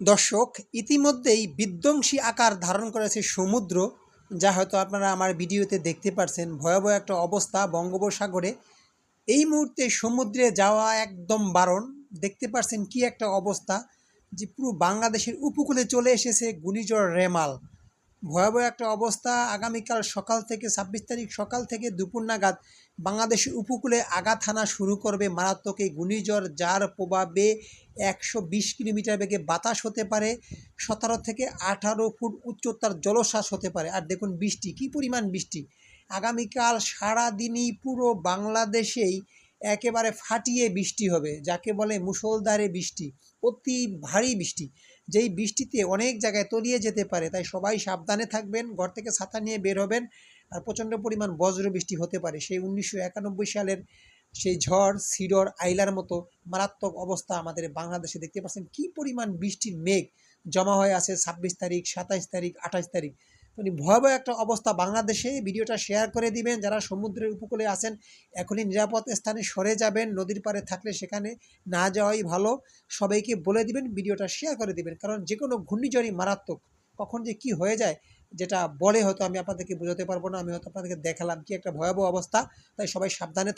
দর্শক, ইতিমধ্যেই বিধ্বংসী আকার ধারণ করেছে সমুদ্র, যা হয়তো আপনারা আমার ভিডিওতে দেখতে পারছেন। ভয়াবহ একটা অবস্থা বঙ্গোপসাগরে। এই মুহূর্তে সমুদ্রে যাওয়া একদম বারণ। দেখতে পারছেন কি একটা অবস্থা, যে পুরো বাংলাদেশের উপকূলে চলে এসেছে ঘূর্ণিঝড় রেমাল। ভয়াবহ একটা অবস্থা। আগামীকাল সকাল থেকে ছাব্বিশ তারিখ সকাল থেকে দুপুর নাগাদ বাংলাদেশের উপকূলে আঘাত হানা শুরু করবে মারাত্মক এই ঘূর্ণিঝড়, যার প্রভাবে একশো বিশ কিলোমিটার বেগে বাতাস হতে পারে। সতেরো থেকে আঠারো ফুট উচ্চতার জলশ্বাস হতে পারে। আর দেখুন বৃষ্টি, কি পরিমাণ বৃষ্টি। আগামীকাল সারাদিনই পুরো বাংলাদেশেই একেবারে ফাটিয়ে বৃষ্টি হবে, যাকে বলে মুষলধারে বৃষ্টি, অতি ভারী বৃষ্টি। যেই বৃষ্টিতে অনেক জায়গায় তলিয়ে যেতে পারে, তাই সবাই সাবধানে থাকবেন, ঘর থেকে ছাতা নিয়ে বের হবেন আর প্রচণ্ড পরিমাণ বজ্র বৃষ্টি হতে পারে। সেই উনিশশো একানব্বই সালের সেই ঝড়, সিডর, আইলার মতো মারাত্মক অবস্থা আমাদের বাংলাদেশে দেখতে পাচ্ছেন। কি পরিমাণ বৃষ্টির মেঘ জমা হয়ে আছে ছাব্বিশ তারিখ, সাতাইশ তারিখ আঠাশ তারিখ। মানে ভয়াবহ একটা অবস্থা বাংলাদেশে। ভিডিওটা শেয়ার করে দিবেন। যারা সমুদ্রের উপকূলে আছেন, এখনই নিরাপদ স্থানে সরে যাবেন। নদীর পাড়ে থাকলে সেখানে না যাওয়াই ভালো। সবাইকে বলে দিবেন, ভিডিওটা শেয়ার করে দিবেন। কারণ যে কোনো ঘূর্ণিঝড়ই মারাত্মক। কখন যে কি হয়ে যায়, যেটা বলে হয়তো আমি আপনাদেরকে বোঝাতে পারব না। আমি হয়তো আপনাদেরকে দেখালাম কি একটা ভয়াবহ অবস্থা। তাই সবাই সাবধানে